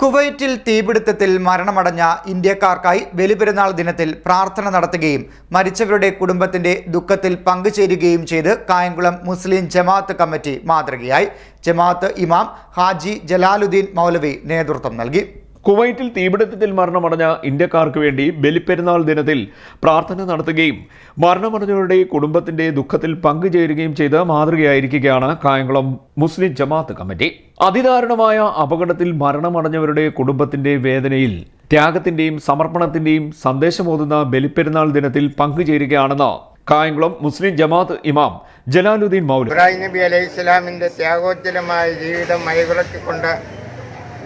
കുവൈറ്റിൽ തീപിടുത്തത്തിൽ മരണമടഞ്ഞ ഇന്ത്യക്കാർക്കായി ബലിപെരുന്നാൾ ദിനത്തിൽ പ്രാർത്ഥന നടത്തുകയും മരിച്ചവരുടെ കുടുംബത്തിന്റെ ദുഃഖത്തിൽ പങ്കുചേരുകയും ചെയ്ത് കായംകുളം മുസ്ലിം ജമാഅത്ത് കമ്മിറ്റി മാതൃകയായി. ജമാഅത്ത് ഇമാം ഹാജി ജലാലുദ്ദീൻ മൗലവി നേതൃത്വം നൽകി. കുവൈറ്റിൽ തീപിടുത്തത്തിൽ മരണമടഞ്ഞ ഇന്ത്യക്കാർക്ക് വേണ്ടി ബലിപ്പെരുന്നാൾ ദിനത്തിൽ പ്രാർത്ഥന നടത്തുകയും മരണമടഞ്ഞവരുടെ കുടുംബത്തിന്റെ ദുഃഖത്തിൽ പങ്കുചേരുകയും ചെയ്ത് മാതൃകയായിരിക്കുകയാണ് കായംകുളം മുസ്ലിം ജമാഅത്ത് കമ്മിറ്റി. അതിദാരുണമായ അപകടത്തിൽ മരണമടഞ്ഞവരുടെ കുടുംബത്തിന്റെ വേദനയിൽ ത്യാഗത്തിന്റെയും സമർപ്പണത്തിന്റെയും സന്ദേശമോതുന്ന ബലിപ്പെരുന്നാൾ ദിനത്തിൽ പങ്കുചേരുകയാണെന്ന് കായംകുളം മുസ്ലിം ജമാഅത്ത് ഇമാം ജലാലുദ്ദീൻ മൗലി ഇബ്രാഹിം നബി അലൈഹി ഇസ്ലാമിന്റെ ത്യാഗോജ്ജലമായ ജീവിതം മൈകുറക്കിക്കൊണ്ട്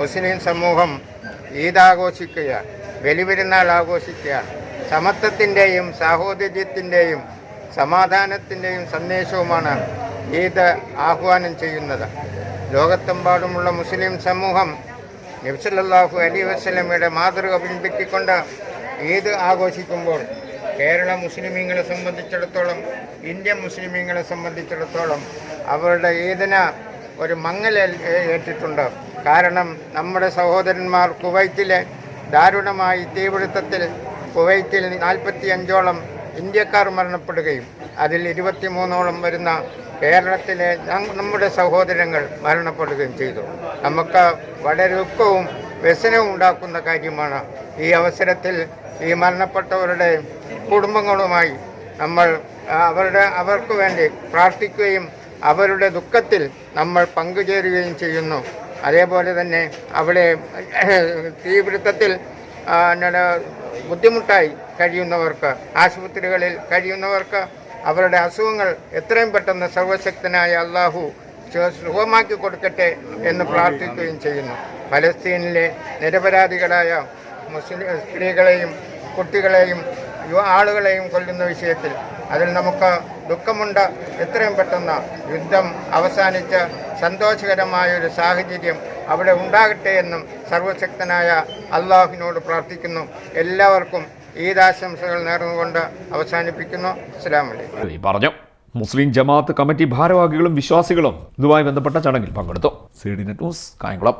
മുസ്ലിം സമൂഹം ഈദ് ആഘോഷിക്കുകയാണ് ബലിപെരുന്നാൾ ആഘോഷിക്കുകയാണ് സമത്വത്തിന്റെയും സാഹോദര്യത്തിന്റെയും സമാധാനത്തിന്റെയും സന്ദേശവുമാണ് ഈദ് ആഹ്വാനം ചെയ്യുന്നത്. ലോകത്തെമ്പാടുമുള്ള മുസ്ലിം സമൂഹം നബ്സല്ലാഹു അലി വസ്ലമയുടെ മാതൃക പിൻപറ്റിക്കൊണ്ട് ഈദ് ആഘോഷിക്കുമ്പോൾ കേരള മുസ്ലിമീങ്ങളെ സംബന്ധിച്ചിടത്തോളം ഇന്ത്യൻ മുസ്ലിമീങ്ങളെ സംബന്ധിച്ചിടത്തോളം അവരുടെ ഈദിന് ഒരു മങ്ങൽ ഏറ്റിട്ടുണ്ട്. കാരണം നമ്മുടെ സഹോദരന്മാർ കുവൈറ്റിലെ ദാരുണമായി തീപിടുത്തത്തിൽ കുവൈത്തിൽ നാൽപ്പത്തി അഞ്ചോളം ഇന്ത്യക്കാർ മരണപ്പെടുകയും അതിൽ ഇരുപത്തിമൂന്നോളം വരുന്ന കേരളത്തിലെ നമ്മുടെ സഹോദരങ്ങൾ മരണപ്പെടുകയും ചെയ്തു. നമുക്ക് വളരെ ദുഃഖവും വ്യസനവും ഉണ്ടാക്കുന്ന കാര്യമാണ് ഈ അവസരത്തിൽ ഈ മരണപ്പെട്ടവരുടെ കുടുംബങ്ങളുമായി നമ്മൾ അവരുടെ അവർക്ക് വേണ്ടി പ്രാർത്ഥിക്കുകയും അവരുടെ ദുഃഖത്തിൽ നമ്മൾ പങ്കുചേരുകയും ചെയ്യുന്നു. അതേപോലെ തന്നെ അവിടെ തീപിടുത്തത്തിൽ ബുദ്ധിമുട്ടായി കഴിയുന്നവർക്ക് ആശുപത്രികളിൽ കഴിയുന്നവർക്ക് അവരുടെ അസുഖങ്ങൾ എത്രയും പെട്ടെന്ന് സർവശക്തനായ അള്ളാഹു സുഖമാക്കി കൊടുക്കട്ടെ എന്ന് പ്രാർത്ഥിക്കുകയും ചെയ്യുന്നു. പലസ്തീനിലെ നിരപരാധികളായ മുസ്ലിം സ്ത്രീകളെയും കുട്ടികളെയും യുവ ആളുകളെയും കൊല്ലുന്ന വിഷയത്തിൽ അതിൽ നമുക്ക് ദുഃഖമുണ്ട്. എത്രയും പെട്ടെന്ന് യുദ്ധം അവസാനിച്ച് സന്തോഷകരമായ ഒരു സാഹചര്യം അവിടെ ഉണ്ടാകട്ടെ എന്നും സർവശക്തനായ അള്ളാഹുവിനോട് പ്രാർത്ഥിക്കുന്നു. എല്ലാവർക്കും ഈദാശംസകൾ നേർന്നുകൊണ്ട് അവസാനിപ്പിക്കുന്നു. അസ്സാം പറഞ്ഞു. മുസ്ലിം ജമാഅത്ത് കമ്മിറ്റി ഭാരവാഹികളും വിശ്വാസികളും ഇതുമായി ബന്ധപ്പെട്ട ചടങ്ങിൽ പങ്കെടുത്തു. C D net news Kayamkulam.